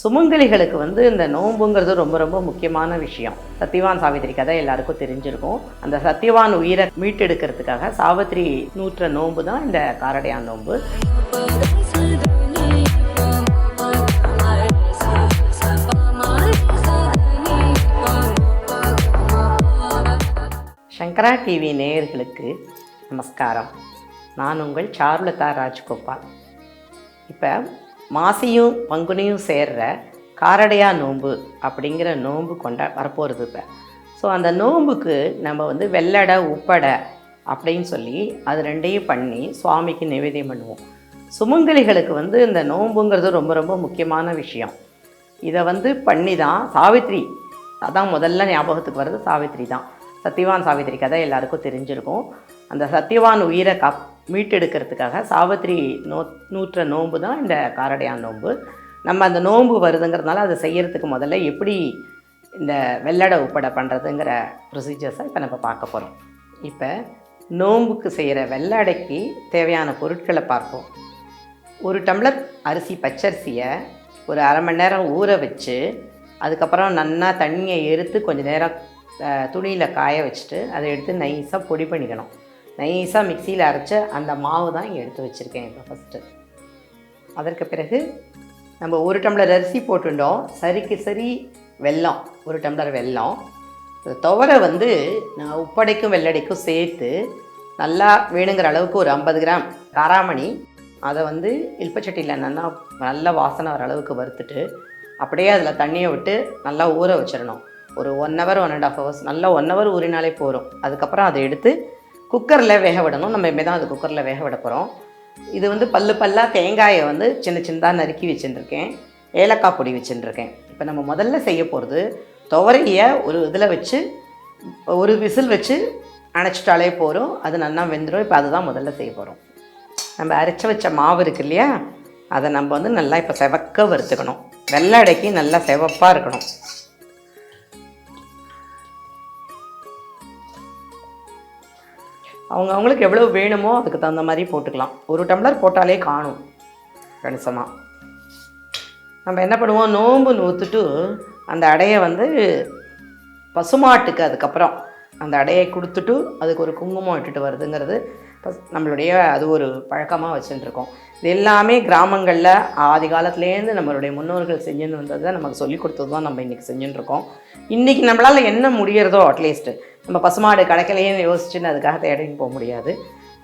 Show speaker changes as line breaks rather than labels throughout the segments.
சுமங்கலிகளுக்கு வந்து இந்த நோன்புங்கிறது ரொம்ப ரொம்ப முக்கியமான விஷயம். சத்யவான் சாவித்திரி கதை எல்லாருக்கும் தெரிஞ்சிருக்கும். அந்த சத்யவான் உயிரை மீட்டெடுக்கிறதுக்காக சாவித்திரி நூற்ற நோன்பு தான் இந்த காரடையான் நோன்பு சங்கரா டிவி நேயர்களுக்கு நமஸ்காரம். நான் உங்கள் சாருலதா ராஜ்கோபால். இப்போ மாசியும் பங்குனியும் சேர்ற காரடையா நோன்பு அப்படிங்கிற நோன்பு கொண்டா வரப்போகிறது இப்போ. ஸோ அந்த நோன்புக்கு நம்ம வந்து வெள்ளடை உப்படை அப்படின்னு சொல்லி அது ரெண்டையும் பண்ணி சுவாமிக்கு நிவேதியம் பண்ணுவோம். சுமங்கலிகளுக்கு வந்து இந்த நோன்புங்கிறது ரொம்ப ரொம்ப முக்கியமான விஷயம். இதை வந்து பண்ணி தான் சாவித்ரி. அதான் முதல்ல ஞாபகத்துக்கு வர்றது சாவித்ரி தான். சத்யவான் சாவித்ரி கதை எல்லாருக்கும் தெரிஞ்சிருக்கும். அந்த சத்யவான் உயிரை காப் மீட்டெடுக்கிறதுக்காக சாவித்திரி நோ நூற்ற நோன்பு தான் இந்த காரடையான் நோன்பு. நம்ம அந்த நோன்பு வருதுங்கிறதுனால அதை செய்யறதுக்கு முதல்ல எப்படி இந்த வெள்ளடை உப்படை பண்ணுறதுங்கிற ப்ரொசீஜர்ஸை இப்போ நம்ம பார்க்க போகிறோம் இப்போ நோன்புக்கு செய்கிற வெள்ளடைக்கு தேவையான பொருட்களை பார்ப்போம். ஒரு டம்ளர் அரிசி பச்சரிசியை ஒரு அரை மணி நேரம் ஊற வச்சு அதுக்கப்புறம் நன்னா தண்ணியை எடுத்து கொஞ்சம் நேரம் துணியில் காய வச்சுட்டு அதை எடுத்து நைஸாக பொடி பண்ணிக்கணும். நைஸாக மிக்சியில் அரைச்ச அந்த மாவு தான் இங்கே எடுத்து வச்சுருக்கேன் இப்போ ஃபஸ்ட்டு அதற்கு பிறகு நம்ம ஒரு டம்ளர் அரிசி போட்டுட்டோம். சரிக்கு சரி வெல்லம் ஒரு டம்ளர் வெல்லம். துவரை வந்து நான் உப்படைக்கும் வெள்ளடைக்கும் சேர்த்து நல்லா வேணுங்கிற அளவுக்கு ஒரு ஐம்பது கிராம் காராமணி அதை வந்து இல்பச்சட்டியில் நல்லா நல்ல வாசனை வர அளவுக்கு வறுத்துட்டு அப்படியே அதில் தண்ணியை விட்டு நல்லா ஊற வச்சிடணும். ஒரு one hour one and half hours நல்லா ஒன் ஹவர் ஊறினாலே போதும். அதுக்கப்புறம் அதை எடுத்து குக்கரில் வேக விடணும். நம்ம இனிமேல் தான் அது குக்கரில் வேக விட போகிறோம் இது வந்து பல்லு பல்லாக தேங்காயை வந்து சின்ன சின்னதாக நறுக்கி வச்சுட்டுருக்கேன் ஏலக்காய் பொடி வச்சுட்டுருக்கேன் இப்போ நம்ம முதல்ல செய்ய போகிறது துவரையை ஒரு இதில் வச்சு ஒரு விசில் வச்சு அணைச்சிட்டாலே போகிறோம் அது நல்லா வெந்துடும் இப்போ அதுதான் முதல்ல செய்ய போகிறோம் நம்ம அரைச்சி வச்ச மாவு இருக்கு இல்லையா? அதை நம்ம வந்து நல்லா இப்போ செவக்க வறுத்துக்கணும். வெள்ளை அடைக்கி நல்லா செவப்பாக இருக்கணும். அவங்க அவங்களுக்கு எவ்வளோ வேணுமோ அதுக்கு தகுந்த மாதிரி போட்டுக்கலாம். ஒரு டம்ளர் போட்டாலே காணும் கணிசமாக நம்ம என்ன பண்ணுவோம்? நோம்பு நூற்றுட்டு அந்த அடையை வந்து பசுமாட்டுக்கு அதுக்கப்புறம் அந்த அடையை கொடுத்துட்டு அதுக்கு ஒரு குங்குமம் இட்டுட்டு வருதுங்கிறது பஸ் நம்மளுடைய அது ஒரு பழக்கமாக வச்சுட்டுருக்கோம் இது எல்லாமே கிராமங்களில் ஆதி காலத்துலேருந்து நம்மளுடைய முன்னோர்கள் செஞ்சுன்னு வந்தது தான் நமக்கு சொல்லி கொடுத்தது தான் நம்ம இன்றைக்கி செஞ்சுட்டுருக்கோம் இன்றைக்கி நம்மளால் என்ன முடியறதோ அட்லீஸ்ட்டு நம்ம பசுமாடு கிடைக்கலையேன்னு யோசிச்சுன்னு அதுக்காக தேடின்னு போக முடியாது.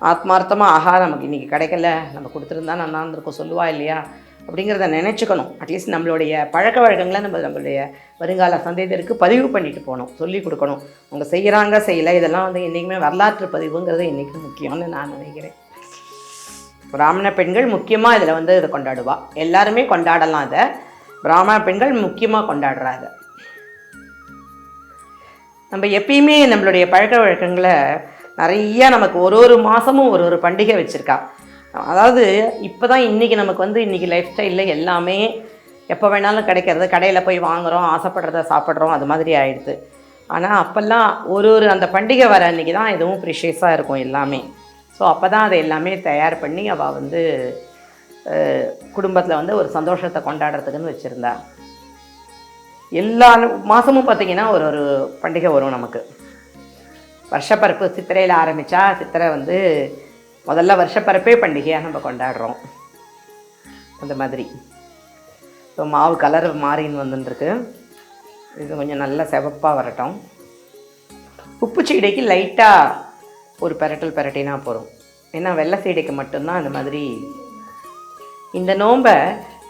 ஆத்மார்த்தமாக ஆஹா நமக்கு இன்றைக்கி கிடைக்கல. நம்ம கொடுத்துருந்தா நல்லா இருந்திருக்கோம் சொல்லுவா இல்லையா? அப்படிங்கிறத நினச்சிக்கணும். அட்லீஸ்ட் நம்மளுடைய பழக்க வழக்கங்களை நம்ம நம்மளுடைய வருங்கால சந்தேகத்திற்கு பதிவு பண்ணிட்டு போகணும். சொல்லி கொடுக்கணும். அவங்க செய்கிறாங்க செய்யலை இதெல்லாம் வந்து என்றைக்குமே வரலாற்று பதிவுங்கிறது இன்றைக்கி முக்கியம்னு நான் நினைக்கிறேன். பிராமண பெண்கள் முக்கியமாக இதில் வந்து இதை கொண்டாடுவா. எல்லாருமே கொண்டாடலாம் அதை பிராமண பெண்கள் முக்கியமாக கொண்டாடுறா அதை நம்ம எப்பயுமே நம்மளுடைய பழக்க வழக்கங்களை நிறைய நமக்கு ஒரு ஒரு மாதமும் ஒரு ஒரு பண்டிகை வச்சுருக்கா. அதாவது இப்போ தான் இன்றைக்கி நமக்கு வந்து இன்றைக்கி லைஃப் ஸ்டைலில் எல்லாமே எப்போ வேணாலும் கிடைக்கிறது. கடையில் போய் வாங்குகிறோம் ஆசைப்படுறத சாப்பிட்றோம் அது மாதிரி ஆகிடுது ஆனால் அப்போல்லாம் ஒரு ஒரு அந்த பண்டிகை வர அன்றைக்கி தான் எதுவும் ப்ரிஷியஸாக இருக்கும் எல்லாமே. ஸோ அப்போ தான் அதை எல்லாமே தயார் பண்ணி அவள் வந்து குடும்பத்தில் வந்து ஒரு சந்தோஷத்தை கொண்டாடுறதுக்குன்னு வச்சுருந்தா. எல்லா மாதமும் பார்த்திங்கன்னா ஒரு ஒரு பண்டிகை வரும் நமக்கு. வருஷப்பருப்பு சித்திரையில் ஆரம்பித்தா சித்திரை வந்து முதல்ல வருஷப்பரப்பே பண்டிகையாக நம்ம கொண்டாடுறோம். அந்த மாதிரி. இப்போ மாவு கலர் மாறின்னு வந்துட்டுருக்கு. இது கொஞ்சம் நல்லா செவப்பாக வரட்டும். உப்பு சீடைக்கு லைட்டாக ஒரு பெரட்டல் பெரட்டினா போகிறோம் ஏன்னா வெள்ளை சீடைக்கு மட்டும்தான் அந்த மாதிரி இந்த நோம்பை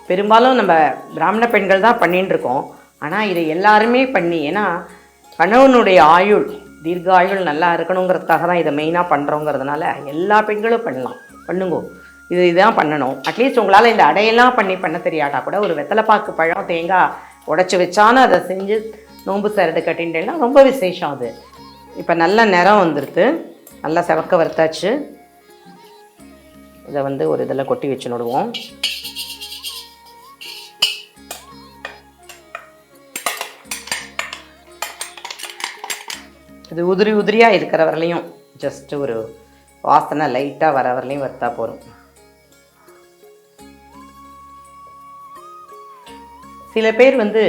பெரும்பாலும் நம்ம பிராமண பெண்கள் தான் பண்ணின்னு இருக்கோம். ஆனால் இதை எல்லாருமே பண்ணி ஏன்னா கணவனுடைய ஆயுள் தீர்க்க ஆயுள் நல்லா இருக்கணுங்கிறதுக்காக தான் இதை மெயினாக பண்ணுறோங்கிறதுனால எல்லா பெண்களும் பண்ணலாம். பண்ணுங்கோ. இது இதான் பண்ணணும். அட்லீஸ்ட் உங்களால் இந்த அடையெல்லாம் பண்ணி பண்ண தெரியாட்டா கூட ஒரு வெத்தலைப்பாக்கு பழம் தேங்காய் உடச்சி வச்சாலும் அதை செஞ்சு நோம்பு சரடு கட்டின்றேன்னா ரொம்ப விசேஷம் அது. இப்போ நல்ல நிறம் வந்துடுது நல்லா செவக்க வறுத்தாச்சு. இதை வந்து ஒரு இதில் கொட்டி வச்சு நடுவோம். இது உதிரி உதிரியாக இருக்கிற வரலையும் ஒரு வாசனை லைட்டாக வர வரலையும் வறுத்தா போதும். சில பேர் வந்து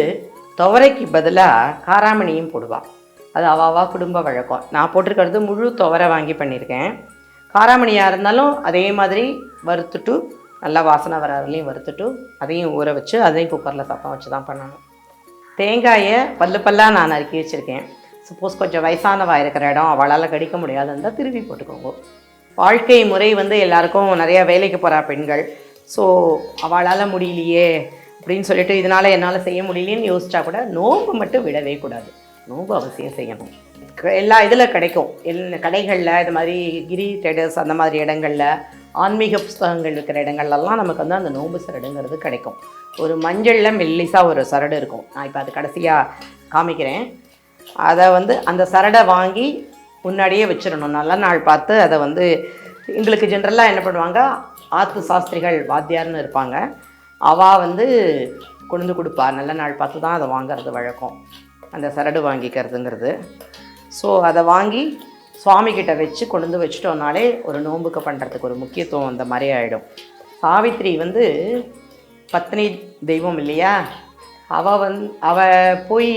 துவரைக்கு பதிலாக காராமணியும் போடுவாள் அது அவாவா குடும்ப வழக்கம். நான் போட்டிருக்கிறது முழு துவரை வாங்கி பண்ணியிருக்கேன் காராமணியாக இருந்தாலும் அதே மாதிரி வறுத்துட்டு நல்லா வாசனை வர வரலையும் வறுத்துட்டு அதையும் ஊற வச்சு அதையும் குக்கரில் சத்தம் வச்சு தான் பண்ணணும். தேங்காயை பல்லு பல்லாக நான் நறுக்கி வச்சுருக்கேன். சப்போஸ் கொஞ்சம் வயசானவா இருக்கிற இடம் அவளால் கடிக்க முடியாது இருந்தால் திருப்பி போட்டுக்கோங்க. வாழ்க்கை முறை வந்து எல்லாருக்கும் நிறையா வேலைக்கு போகிறா பெண்கள். ஸோ அவளால் முடியலையே அப்படின்னு சொல்லிட்டு இதனால் என்னால் செய்ய முடியலையேன்னு யோசிச்சா கூட நோம்பு மட்டும் விடவே கூடாது. நோன்பு அவசியம் செய்யணும். க- எல்லா இதில் கிடைக்கும். எல் கடைகளில் இது மாதிரி கிரி ட்ரேடர்ஸ் அந்த மாதிரி இடங்களில் ஆன்மீக புஸ்தகங்கள் இருக்கிற இடங்கள்லாம் நமக்கு வந்து அந்த நோம்பு சரடுங்கிறது கிடைக்கும். ஒரு மஞ்சளில் மெல்லிசாக ஒரு சரடு இருக்கும். நான் இப்போ அது கடைசியாக காமிக்கிறேன். அதை வந்து அந்த சரடை வாங்கி முன்னாடியே வச்சிடணும். நல்ல நாள் பார்த்து அதை வந்து எங்களுக்கு ஜென்ரலாக என்ன பண்ணுவாங்க? ஆத்து சாஸ்திரிகள் வாத்தியார்னு இருப்பாங்க. அவா வந்து கொண்டு வந்து கொடுப்பா. நல்ல நாள் பார்த்து தான் அதை வாங்குறது வழக்கம். அந்த சரடு வாங்கிக்கிறதுங்கிறது. ஸோ அதை வாங்கி சுவாமிக்கிட்ட வச்சு கொண்டு வந்து வச்சுட்டோம்னாலே ஒரு நோன்புக்கு பண்ணுறதுக்கு ஒரு முக்கியத்துவம் அந்த மாதிரி ஆகிடும் சாவித்ரி வந்து பத்னி தெய்வம் இல்லையா? அவள் வந் அவள் போய்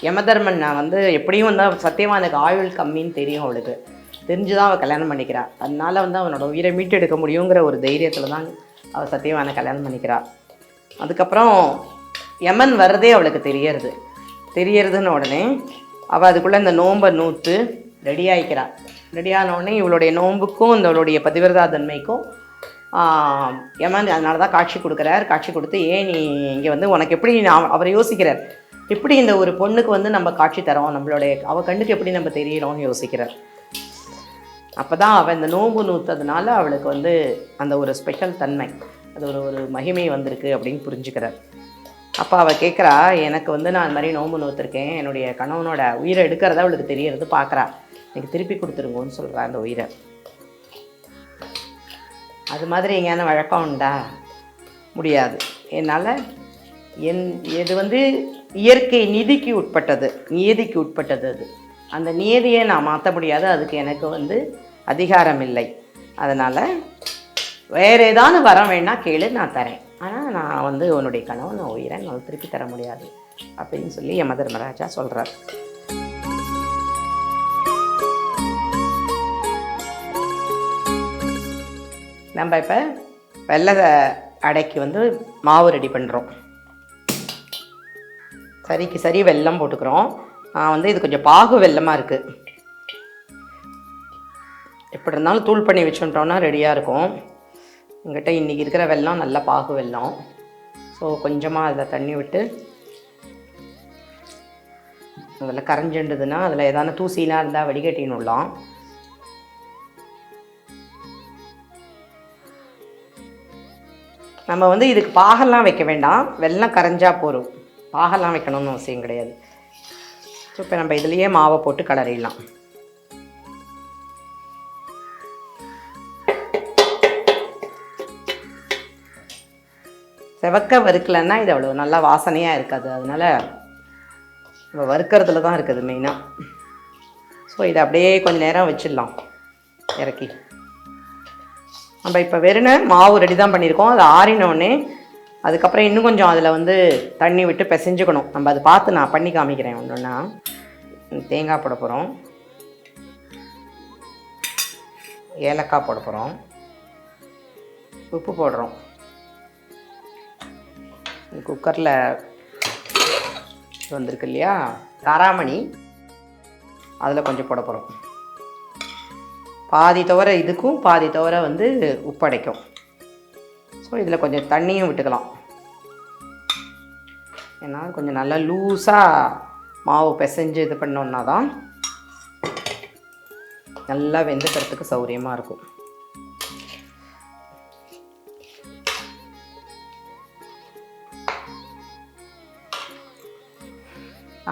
யமதர்மன் நான் வந்து எப்படியும் வந்து சத்தியவானுக்கு ஆயுள் கம்மின்னு தெரியும் அவளுக்கு. தெரிஞ்சு தான் அவள் கல்யாணம் பண்ணிக்கிறாள் அதனால வந்து அவனோட உயிரை மீட்டெடுக்க முடியுங்கிற ஒரு தைரியத்தில் தான் அவள் சத்தியவானை கல்யாணம் பண்ணிக்கிறாள் அதுக்கப்புறம் யமன் வர்றதே அவளுக்கு தெரியறது. தெரியறதுன்னு உடனே அவள் அதுக்குள்ளே இந்த நோன்பை நூற்று ரெடி ஆகிக்கிறாள் ரெடி ஆன உடனே இவளுடைய நோன்புக்கும் இவளுடைய பதிவிரதா தன்மைக்கும் ஆஹ், அதனால தான் காட்சி கொடுக்குறார். காட்சி கொடுத்து ஏன் நீ இங்கே வந்து உனக்கு எப்படி நான் அவர் யோசிக்கிறார். எப்படி இந்த ஒரு பொண்ணுக்கு வந்து நம்ம காட்சி தரோம்? நம்மளுடைய அவள் கண்ணுக்கு எப்படி நம்ம தெரியறோம்னு யோசிக்கிறார். அப்போ தான் அவள் இந்த நோம்பு நூற்றதுனால அவளுக்கு வந்து அந்த ஒரு ஸ்பெஷல் தன்மை அது ஒரு ஒரு மகிமை வந்திருக்கு அப்படின்னு புரிஞ்சுக்கிறார். அப்போ அவள் கேட்குறா எனக்கு வந்து நான் அது மாதிரி நோம்பு நூற்றிருக்கேன் என்னுடைய கணவனோட உயிரை எடுக்கிறத அவளுக்கு தெரியறது பார்க்குறா எனக்கு திருப்பி கொடுத்துருங்கன்னு சொல்கிறா அந்த உயிரை. அது மாதிரி எங்கேயான வழக்கம் உண்டா? முடியாது. என்னால் என் இது வந்து இயற்கை நிதிக்கு உட்பட்டது நியதிக்கு உட்பட்டது அது. அந்த நியதியை நான் மாற்ற முடியாது அதுக்கு எனக்கு வந்து அதிகாரம் இல்லை. அதனால் வேறு ஏதாவது வரம் வேணால் கேளு நான் தரேன். ஆனால் நான் வந்து உன்னுடைய கணவன் உயிரை நான் திருப்பி தர முடியாது அப்படின்னு சொல்லி யம தர்மராஜா சொல்கிறார் நம்ம இப்போ வெள்ளை அடைக்கு வந்து மாவு ரெடி பண்ணுறோம் சரிக்கு சரி வெல்லம் போட்டுக்கிறோம். நான் வந்து இது கொஞ்சம் பாகு வெல்லமாக இருக்குது எப்படி இருந்தாலும் தூள் பண்ணி வச்சுட்டோம்னா ரெடியாக இருக்கும். எங்கிட்ட இன்றைக்கி இருக்கிற வெல்லம் நல்ல பாகு வெல்லம். ஸோ கொஞ்சமாக அதில் தண்ணி விட்டு அதில் கரைஞ்சிண்டுதுன்னா அதில் ஏதான தூசிலாம் இருந்தால் வடிகட்டினுடலாம் நம்ம வந்து இதுக்கு பாகெல்லாம் வைக்க வேண்டாம். வெல்லம் கரைஞ்சால் போதும். பாகெல்லாம் வைக்கணும்னு அவசியம் கிடையாது. ஸோ இப்போ நம்ம இதுலேயே மாவை போட்டு கலரிடலாம். செவக்க வறுக்கலைன்னா இது அவ்வளோ நல்லா வாசனையாக இருக்காது. அதனால் நம்ம வறுக்கிறதுல தான் இருக்குது மெயினாக ஸோ இதை அப்படியே கொஞ்சம் நேரம் வச்சிடலாம். இறக்கி. நம்ம இப்போ வெறும் மாவு ரெடி தான் பண்ணியிருக்கோம். அது ஆறினோடனே அதுக்கப்புறம் இன்னும் கொஞ்சம் அதில் வந்து தண்ணி விட்டு பிசைஞ்சுக்கணும். நம்ம அதை பார்த்து நான் பண்ணி காமிக்கிறேன் ஒன்றுன்னா தேங்காய் போட போகிறோம் ஏலக்காய் போட போகிறோம் உப்பு போடுறோம். குக்கரில் வந்திருக்கு இல்லையா? காராமணி அதில் கொஞ்சம் போட போகிறோம் பாதி துவர இதுக்கும் பாதி துவர வந்து உப்படைக்கும். ஸோ இதில் கொஞ்சம் தண்ணியும் விட்டுக்கலாம். ஏன்னா கொஞ்சம் நல்லா லூஸாக மாவு பிசைஞ்சு இது பண்ணோன்னா தான் நல்லா வெந்துக்கிறதுக்கு சௌகரியமாக இருக்கும்.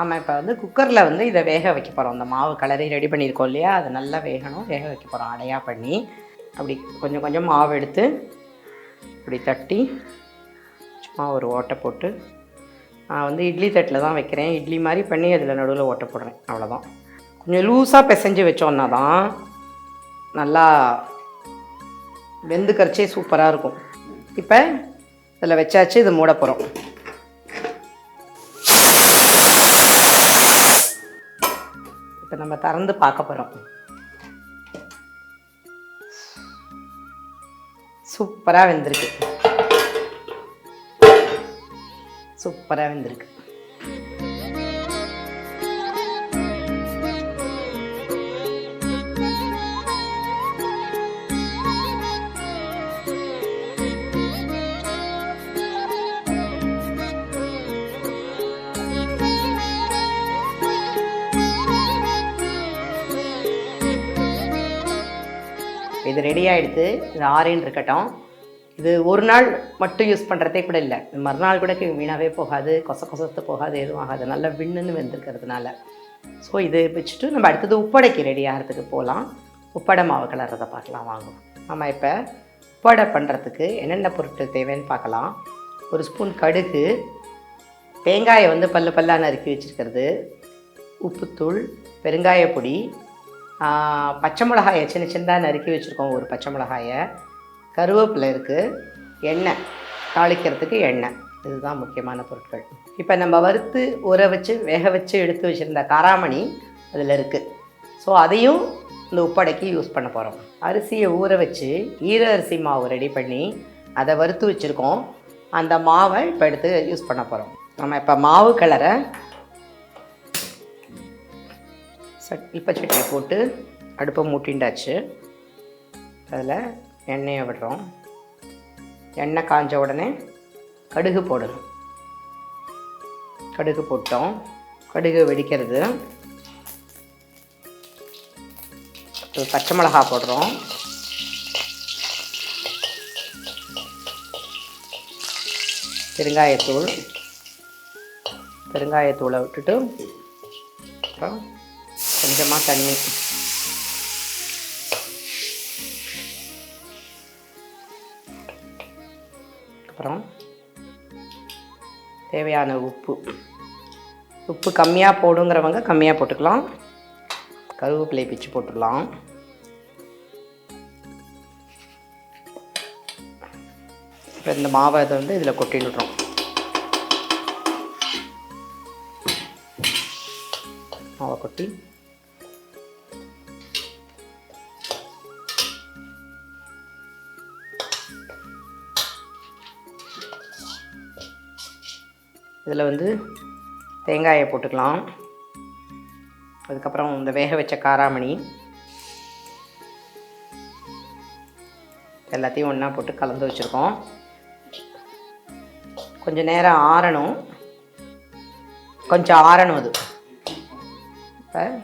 நாம் இப்போ வந்து குக்கரில் வந்து இதை வேக வைக்க போகிறோம் இந்த மாவு கலரி ரெடி பண்ணியிருக்கோம் இல்லையா? அது நல்லா வேகணும். வேக வைக்க போகிறோம் அடையாக பண்ணி அப்படி கொஞ்சம் கொஞ்சம் மாவு எடுத்து இப்படி தட்டி சும்மா ஒரு ஓட்டை போட்டு நான் வந்து இட்லி தட்டில் தான் வைக்கிறேன். இட்லி மாதிரி பண்ணி அதில் நடுவில் ஓட்டை போடுறேன். அவ்வளோதான் கொஞ்சம் லூஸாக பிசைஞ்சு வச்சோன்னா தான் நல்லா வெந்து கரைச்சே சூப்பராக இருக்கும். இப்போ இதில் வச்சாச்சு இது மூட போகிறோம் நம்ம திறந்து பார்க்க போகிறோம் சூப்பராக வெந்திருக்கு. சூப்பராக வெந்திருக்கு. இது ரெடி ஆகிடுது இது ஆறின்னு இருக்கட்டும். இது ஒரு நாள் மட்டும் யூஸ் பண்ணுறதே கூட இல்லை. மறுநாள் கூட வீணாகவே போகாது. கொச கொசத்து போகாது எதுவும் ஆகாது. நல்லா விண்ணுன்னு வெந்திருக்கிறதுனால. ஸோ இது வச்சுட்டு நம்ம அடுத்தது உப்படைக்கு ரெடி ஆகிறதுக்கு போகலாம் உப்படை மாவு கலர்றதை பார்க்கலாம். வாங்கும் நம்ம இப்போ உப்படை பண்ணுறதுக்கு என்னென்ன பொருட்கள் தேவைன்னு பார்க்கலாம். ஒரு ஸ்பூன் கடுகு. தேங்காயை வந்து பல்லு பல்லாக நறுக்கி வச்சுருக்கிறது. உப்புத்தூள் பெருங்காய பொடி பச்சை மிளகாயை சின்ன சின்னதாக நறுக்கி வச்சுருக்கோம். ஒரு பச்சை மிளகாயை. கருவேப்பிலை இருக்குது எண்ணெய். தாளிக்கிறதுக்கு எண்ணெய். இதுதான் முக்கியமான பொருட்கள். இப்போ நம்ம வறுத்து ஊற வச்சு வேக வச்சு எடுத்து வச்சுருந்த காராமணி அதில் இருக்குது ஸோ அதையும் இந்த உப்படைக்கு யூஸ் பண்ண போகிறோம் அரிசியை ஊற வச்சு ஈர அரிசி மாவு ரெடி பண்ணி அதை வறுத்து வச்சுருக்கோம். அந்த மாவை இப்போ எடுத்து யூஸ் பண்ண போகிறோம் நம்ம இப்போ மாவு கலரை இப்போ சட்டியை போட்டு அடுப்பை மூட்டிண்டாச்சு. அதில் எண்ணெயை விடுறோம். எண்ணெய் காஞ்ச உடனே கடுகு போடணும். கடுகு போட்டோம். கடுகு வெடிக்கிறது. பச்சை மிளகா போடுறோம். பெருங்காயத்தூள். பெருங்காயத்தூளை விட்டுட்டு அப்புறம் கொஞ்சமாக தண்ணி. அப்புறம் தேவையான உப்பு. உப்பு கம்மியாக போடுங்கிறவங்க கம்மியாக போட்டுக்கலாம். கருவேப்பிலை பிச்சு போட்டுடலாம். இப்போ இந்த மாவை இதை வந்து இதில் கொட்டிடுறோம் மாவை கொட்டி இதில் வந்து தேங்காயை போட்டுக்கலாம். அதுக்கப்புறம் இந்த வேக வச்ச காராமணி. எல்லாத்தையும் ஒன்றா போட்டு கலந்து வச்சுருக்கோம். கொஞ்சம் நேரம் ஆறணும். கொஞ்சம் ஆறணும் அது. இப்போ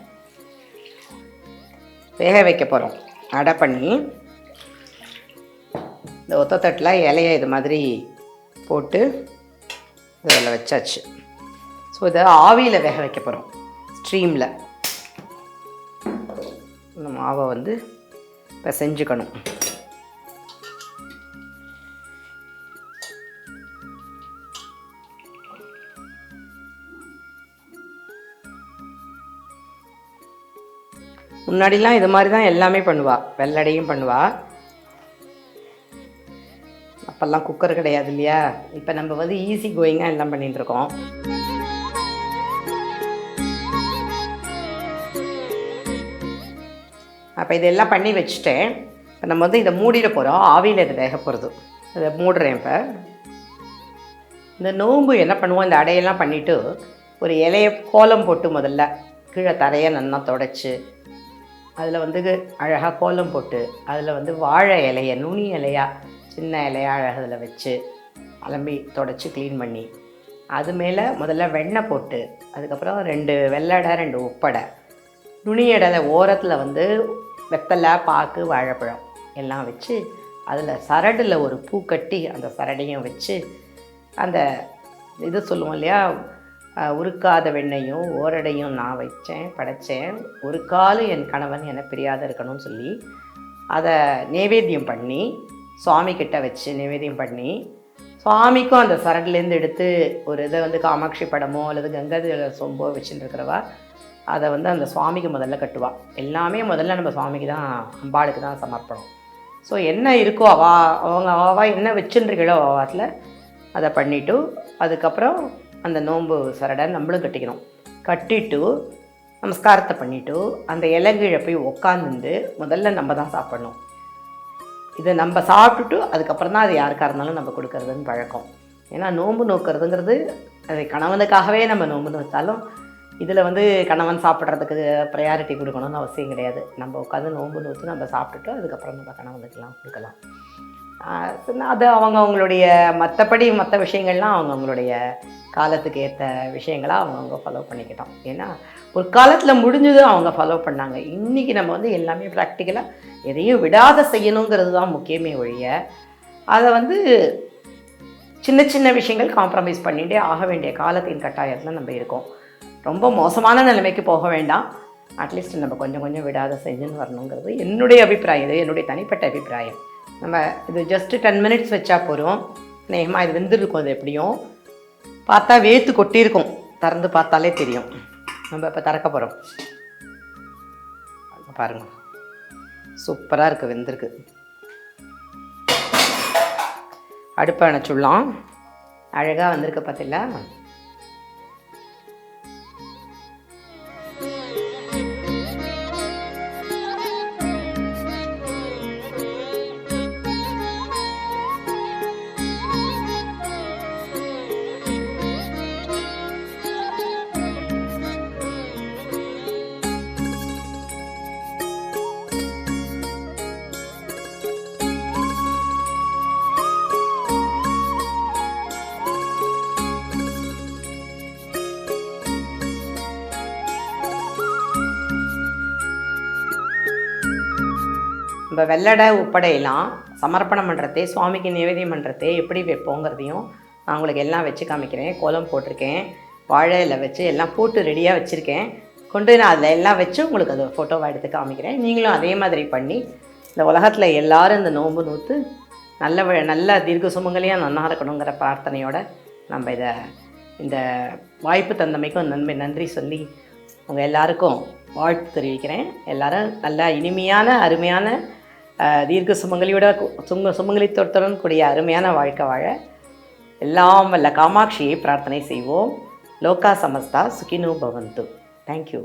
வேக வைக்க போகிறோம் அடை பண்ணி. இந்த ஒத்த தட்டில் இலையை இது மாதிரி போட்டு இதில் வச்சாச்சு. ஸோ இதை ஆவியில் வேக வைக்க போகிறோம் ஸ்ட்ரீமில் இந்த மாவை வந்து இப்போ செஞ்சுக்கணும் முன்னாடிலாம் இது மாதிரி தான் எல்லாமே பண்ணுவாள் வெள்ளடையும் பண்ணுவாள் அப்போல்லாம் குக்கர் கிடையாது இல்லையா? இப்போ நம்ம வந்து ஈஸி கோயிங்காக எல்லாம் பண்ணிகிட்ருக்கோம் அப்போ இதெல்லாம் பண்ணி வச்சுட்டேன். இப்போ நம்ம வந்து இதை மூடிட போகிறோம் ஆவியில் இது வேக போகிறது இதை மூடுறேன் இப்போ. இந்த நோம்பு என்ன பண்ணுவோம்? இந்த அடையெல்லாம் பண்ணிவிட்டு ஒரு இலைய கோலம் போட்டு முதல்ல கீழே தரையை நல்லா தொடச்சி அதில் வந்து அழகாக கோலம் போட்டு அதில் வந்து வாழை இலையை நுனி இலையா சின்ன இலையா அதில் வச்சு அலம்பி தொடச்சி க்ளீன் பண்ணி அது மேலே முதல்ல வெண்ணெய் போட்டு அதுக்கப்புறம் ரெண்டு வெள்ளடை ரெண்டு உப்படை நுனியடை ஓரத்தில் வந்து வெத்தலை பாக்கு வாழைப்பழம் எல்லாம் வச்சு அதில் சரடில் ஒரு பூ கட்டி அந்த சரடையும் வச்சு அந்த இது சொல்லுவோம் இல்லையா உருக்காத வெண்ணையும் ஓரடையும் நான் வச்சேன் படைச்சேன். ஒரு காலு என் கணவன் என பிரியாத இருக்கணும்னு சொல்லி அதை நைவேத்தியம் பண்ணி சுவாமி கிட்ட வச்சு நிவேதியம் பண்ணி சுவாமிக்கும் அந்த சரட்லேருந்து எடுத்து ஒரு இதை வந்து காமாட்சி படமோ அல்லது கங்கை சொம்போ வச்சுட்டு இருக்கிறவா அதை வந்து அந்த சுவாமிக்கு முதல்ல கட்டுவாள் எல்லாமே முதல்ல நம்ம சுவாமிக்கு தான் அம்பாளுக்கு தான் சமர்ப்பணம். ஸோ என்ன இருக்கோ அவா அவங்க அவா என்ன வச்சுருக்கீங்களோ அவாத்தில் அதை பண்ணிவிட்டு அதுக்கப்புறம் அந்த நோன்பு சரடை நம்மளும் கட்டிக்கணும். கட்டிட்டு நமஸ்காரத்தை பண்ணிவிட்டு அந்த இலங்கீழ போய் உக்காந்துருந்து முதல்ல நம்ம தான் சாப்பிடணும். இதை நம்ம சாப்பிட்டுட்டு அதுக்கப்புறம் தான் அது யாருக்காக இருந்தாலும் நம்ம கொடுக்கறதுன்னு பழக்கம். ஏன்னா நோன்பு நோக்கிறதுங்கிறது அது கணவனுக்காகவே நம்ம நோன்பு நோத்தாலும் இதில் வந்து கணவன் சாப்பிட்றதுக்கு ப்ரையாரிட்டி கொடுக்கணும்னு அவசியம் கிடையாது. நம்ம உட்காந்து நோன்பு நோத்து நம்ம சாப்பிட்டுட்டு அதுக்கப்புறம் நம்ம கணவனுக்கெல்லாம் கொடுக்கலாம். அது அவங்க அவங்களுடைய மற்றபடி மற்ற விஷயங்கள்லாம் அவங்க அவங்களுடைய காலத்துக்கு ஏற்ற விஷயங்களாக அவங்கவுங்க ஃபாலோ பண்ணிக்கிட்டோம். ஏன்னா ஒரு காலத்தில் முடிஞ்சதும் அவங்க ஃபாலோ பண்ணாங்க. இன்றைக்கி நம்ம வந்து எல்லாமே ப்ராக்டிக்கலாக எதையும் விடாத செய்யணுங்கிறது தான் முக்கியமே ஒழிய அதை வந்து சின்ன சின்ன விஷயங்கள் காம்ப்ரமைஸ் பண்ணிகிட்டே ஆக வேண்டிய காலத்தின் கட்டாயத்தில் நம்ம இருக்கோம். ரொம்ப மோசமான நிலைமைக்கு போக வேண்டாம். அட்லீஸ்ட் நம்ம கொஞ்சம் கொஞ்சம் விடாத செஞ்சுன்னு வரணுங்கிறது என்னுடைய அபிப்பிராயம். இது என்னுடைய தனிப்பட்ட அபிப்பிராயம். நம்ம இது ஜஸ்ட்டு டென் மினிட்ஸ் வச்சா போகிறோம் நேகமாக இது வெந்திருக்கும். அது எப்படியும் பார்த்தா வேத்து கொட்டியிருக்கும். திறந்து பார்த்தாலே தெரியும். நம்ம இப்போ திறக்க போகிறோம் பாருங்கள் சூப்பராக இருக்குது வெந்திருக்கு. அடுப்பை அணைச்சுடலாம். அழகாக வந்திருக்கு பார்த்தீங்களா நம்ம வெள்ளடை உப்படையெல்லாம் சமர்ப்பணம் பண்ணுறதே சுவாமிக்கு நிவேதியம் பண்ணுறதே எப்படி வைப்போங்கிறதையும் நான் உங்களுக்கு எல்லாம் வச்சு காமிக்கிறேன். கோலம் போட்டிருக்கேன். வாழை இலை வச்சு எல்லாம் போட்டு ரெடியாக வச்சுருக்கேன். கொண்டு நான் அதில் எல்லாம் வச்சு உங்களுக்கு அது ஃபோட்டோவை எடுத்து காமிக்கிறேன். நீங்களும் அதே மாதிரி பண்ணி இந்த உலகத்தில் எல்லாரும் இந்த நோன்பு நூற்று நல்ல நல்ல தீர்க்க சுமங்கலியாக நன்னாக இருக்கணுங்கிற பிரார்த்தனையோட நம்ம இதை இந்த வாய்ப்பு தந்தமைக்கும் நன்மை நன்றி சொல்லி உங்கள் எல்லாருக்கும் வாழ்த்து தெரிவிக்கிறேன். எல்லாரும் நல்ல இனிமையான அருமையான தீர்க்க சுமங்கலியோட சும சும சுமங்கலித்துவத்துடன் கூடிய அருமையான வாழ்க்கை வாழ எல்லாம் வல்ல காமாட்சியை பிரார்த்தனை செய்வோம். லோகா சமஸ்தா சுகினோ பவந்து. தேங்க்யூ